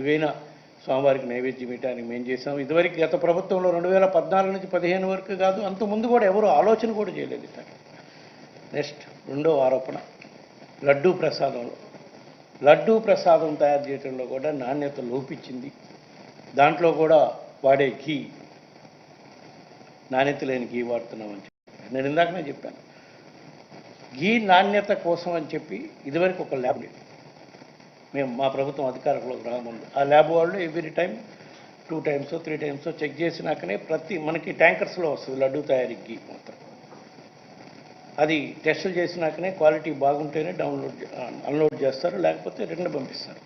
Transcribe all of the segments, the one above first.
వేన స్వామివారికి నైవేద్యం ఇవ్వడానికి మేము చేసాం ఇదివరకు గత ప్రభుత్వంలో రెండు వేల పద్నాలుగు నుంచి పదిహేను వరకు కాదు అంత ముందు కూడా ఎవరు ఆలోచన కూడా చేయలేదు ఇతను. నెక్స్ట్ రెండో ఆరోపణ లడ్డూ ప్రసాదంలో. లడ్డూ ప్రసాదం తయారు చేయడంలో కూడా నాణ్యత లోపించింది. దాంట్లో కూడా వాడే ఘీ నాణ్యత లేని ఘీ వాడుతున్నామని చెప్పి నేను ఇందాకనే చెప్పాను. ఘీ నాణ్యత కోసం అని చెప్పి ఇదివరకు ఒక ల్యాబ్ లేదు మేము మా ప్రభుత్వం అధికారంలోకి రాకముందు ఆ ల్యాబ్ వాళ్ళు every time two times three times check చేసినాకనే ప్రతి మనకి ట్యాంకర్స్లో వస్తుంది లడ్డు తయారీకి మాత్రం. అది టెస్టులు చేసినాకనే క్వాలిటీ బాగుంటేనే డౌన్లోడ్ అన్లోడ్ చేస్తారు లేకపోతే రిటర్న్ పంపిస్తారు.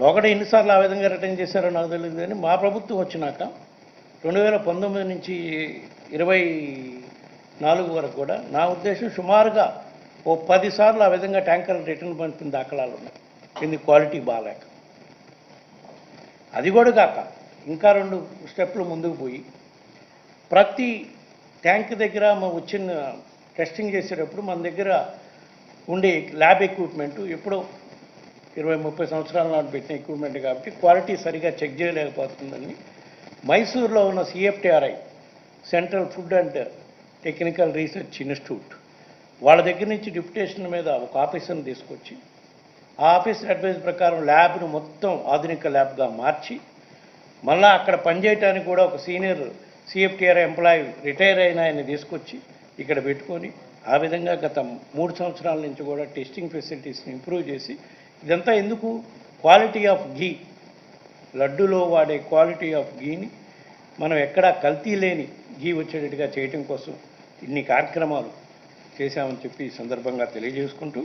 లోకడ ఎన్నిసార్లు ఆ విధంగా రిటర్న్ చేశారో నాకు తెలియదు కానీ మా ప్రభుత్వం వచ్చినాక రెండు వేల పంతొమ్మిది నుంచి ఇరవై నాలుగు వరకు కూడా నా ఉద్దేశం సుమారుగా ఓ పదిసార్లు ఆ విధంగా ట్యాంకర్ రిటర్న్ పంపిన దాఖలాలు ఉన్నాయి. కింది క్వాలిటీ బాగాలేక. అది కూడా కాక ఇంకా రెండు స్టెప్లు ముందుకు పోయి ప్రతి ట్యాంక్ దగ్గర మా వచ్చిన టెస్టింగ్ చేసేటప్పుడు మన దగ్గర ఉండే ల్యాబ్ ఎక్విప్మెంట్ ఎప్పుడో ఇరవై ముప్పై సంవత్సరాల నాటి పెట్టిన ఎక్విప్మెంట్ కాబట్టి క్వాలిటీ సరిగా చెక్ చేయలేకపోతుందని మైసూర్లో ఉన్న CFTRI central food and technical research institute వాళ్ళ దగ్గర నుంచి డిప్యుటేషన్ మీద ఒక ఆఫీసర్ని తీసుకొచ్చి ఆ ఆఫీస్ అడ్వైస్ ప్రకారం ల్యాబ్ను మొత్తం ఆధునిక ల్యాబ్గా మార్చి మళ్ళా అక్కడ పనిచేయటానికి కూడా ఒక సీనియర్ సిఎఫ్టీఆర్ ఎంప్లాయీ రిటైర్ అయిన ఆయన తీసుకొచ్చి ఇక్కడ పెట్టుకొని ఆ విధంగా గత మూడు సంవత్సరాల నుంచి కూడా టెస్టింగ్ ఫెసిలిటీస్ని ఇంప్రూవ్ చేసి ఇదంతా ఎందుకు? Quality of ghee. లడ్డులో వాడే క్వాలిటీ ఆఫ్ ఘీని మనం ఎక్కడా కల్తీ లేని ఘీ వచ్చేటట్టుగా చేయటం కోసం ఇన్ని కార్యక్రమాలు చేశామని చెప్పి ఈ సందర్భంగా తెలియజేసుకుంటూ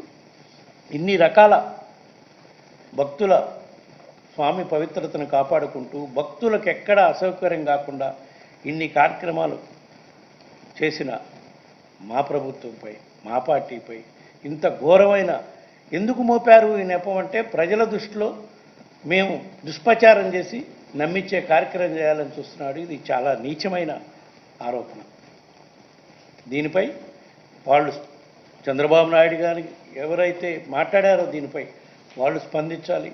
ఇన్ని రకాల భక్తుల స్వామి పవిత్రతను కాపాడుకుంటూ భక్తులకు ఎక్కడా అసౌకర్యం కాకుండా ఇన్ని కార్యక్రమాలు చేసిన మా ప్రభుత్వంపై మా పార్టీపై ఇంత ఘోరమైన ఎందుకు మోపారు ఈ నెపం అంటే ప్రజల దృష్టిలో మేము దుష్ప్రచారం చేసి నమ్మించే కార్యక్రమం చేయాలని చూస్తున్నాడు. ఇది చాలా నీచమైన ఆరోపణ. దీనిపై వాళ్ళు చంద్రబాబు నాయుడు గారి ఎవరైతే మాట్లాడారో దీనిపై వాళ్ళు స్పందించాలి.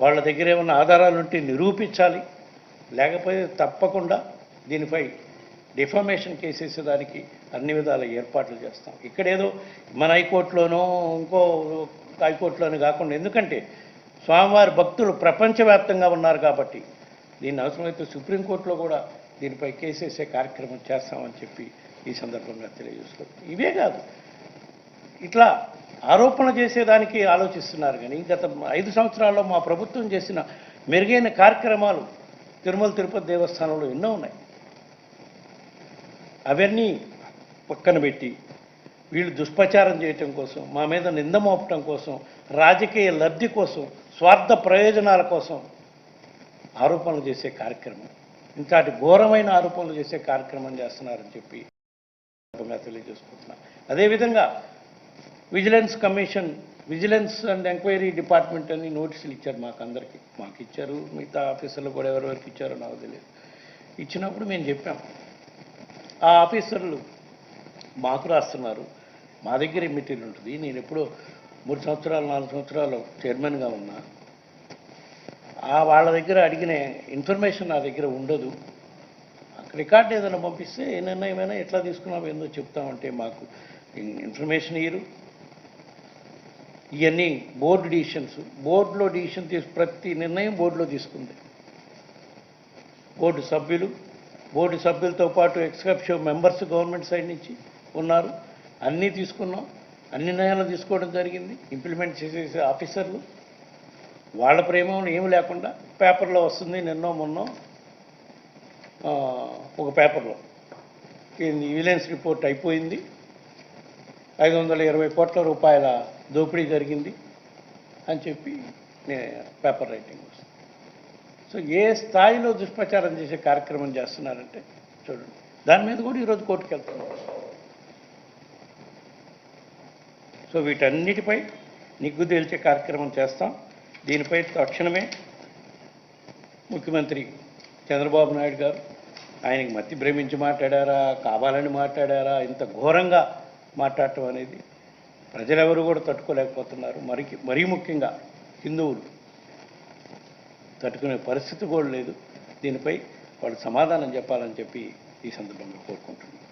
వాళ్ళ దగ్గర ఏమైనా ఆధారాలు ఉంటే నిరూపించాలి. లేకపోతే తప్పకుండా దీనిపై డిఫామేషన్ కేసేసే దానికి అన్ని విధాల ఏర్పాట్లు చేస్తాం. ఇక్కడేదో మన హైకోర్టులోనో ఇంకో హైకోర్టులోనూ కాకుండా ఎందుకంటే స్వామివారి భక్తులు ప్రపంచవ్యాప్తంగా ఉన్నారు కాబట్టి దీన్ని అవసరమైతే సుప్రీంకోర్టులో కూడా దీనిపై కేసేసే కార్యక్రమం చేస్తామని చెప్పి ఈ సందర్భంగా తెలియజేసుకోవచ్చు ఇవే కాదు. ఇట్లా ఆరోపణ చేసేదానికి ఆలోచిస్తున్నారు కానీ గత ఐదు సంవత్సరాల్లో మా ప్రభుత్వం చేసిన మెరుగైన కార్యక్రమాలు తిరుమల తిరుపతి దేవస్థానంలో ఎన్నో ఉన్నాయి. అవన్నీ పక్కన పెట్టి వీళ్ళు దుష్ప్రచారం చేయటం కోసం మా మీద నింద మోపటం కోసం రాజకీయ లబ్ధి కోసం స్వార్థ ప్రయోజనాల కోసం ఆరోపణలు చేసే కార్యక్రమం. ఇంతటి ఘోరమైన ఆరోపణలు చేసే కార్యక్రమం చేస్తున్నారని చెప్పి తెలియజేసుకుంటున్నాను తెలియజేసుకుంటున్నా. అదేవిధంగా vigilance commission vigilance and enquiry department అని నోటీసులు ఇచ్చారు మాకు అందరికీ మాకు ఇచ్చారు మిగతా ఆఫీసర్లు కూడా ఎవరెవరికి ఇచ్చారో నాకు తెలియదు. ఇచ్చినప్పుడు మేము చెప్పాం. ఆ ఆఫీసర్లు మాకు రాస్తున్నారు. మా దగ్గర మెటీరియల్ ఉంటుంది. నేను ఎప్పుడో మూడు సంవత్సరాలు నాలుగు సంవత్సరాలు చైర్మన్గా ఉన్నా. ఆ వాళ్ళ దగ్గర అడిగిన ఇన్ఫర్మేషన్ నా దగ్గర ఉండదు. రికార్డ్ ఏదైనా పంపిస్తే ఏ నిర్ణయమైనా ఎట్లా తీసుకున్నాం ఏందో చెప్తామంటే మాకు ఇన్ఫర్మేషన్ ఇయ్యరు. ఇవన్నీ బోర్డు డిసిషన్స్. బోర్డులో డిసిషన్ తీసు ప్రతి నిర్ణయం బోర్డులో తీసుకుంది. బోర్డు సభ్యులు బోర్డు సభ్యులతో పాటు ఎక్స్కప్షో మెంబర్స్ గవర్నమెంట్ సైడ్ నుంచి ఉన్నారు. అన్నీ తీసుకున్నాం. అన్ని నిర్ణయాలు తీసుకోవడం జరిగింది. ఇంప్లిమెంట్ చేసేసే ఆఫీసర్లు. వాళ్ళ ప్రేమం ఏమి లేకుండా పేపర్లో వస్తుంది నిన్నో మొన్నో ఒక పేపర్లో. విజిలెన్స్ రిపోర్ట్ అయిపోయింది. ఐదు వందల ఇరవై కోట్ల రూపాయల దోపిడీ జరిగింది అని చెప్పి పేపర్ రైటింగ్ వస్తుంది. సో ఏ స్థాయిలో దుష్ప్రచారం చేసే కార్యక్రమం చేస్తున్నారంటే చూడండి. దాని మీద కూడా ఈరోజు కోర్టుకు వెళ్తున్నాం. సో వీటన్నిటిపై నిగ్గు తేల్చే కార్యక్రమం చేస్తాం. దీనిపై తక్షణమే ముఖ్యమంత్రి చంద్రబాబు నాయుడు గారు ఆయనకి మతి భ్రమించి మాట్లాడారా కావాలని మాట్లాడారా ఇంత ఘోరంగా మాట్లాడటం అనేది ప్రజలెవరు కూడా తట్టుకోలేకపోతున్నారు. మరికి మరీ ముఖ్యంగా హిందువులు తట్టుకునే పరిస్థితి కూడా లేదు. దీనిపై వాళ్ళు సమాధానం చెప్పాలని చెప్పి ఈ సందర్భంగా కోరుకుంటున్నాను.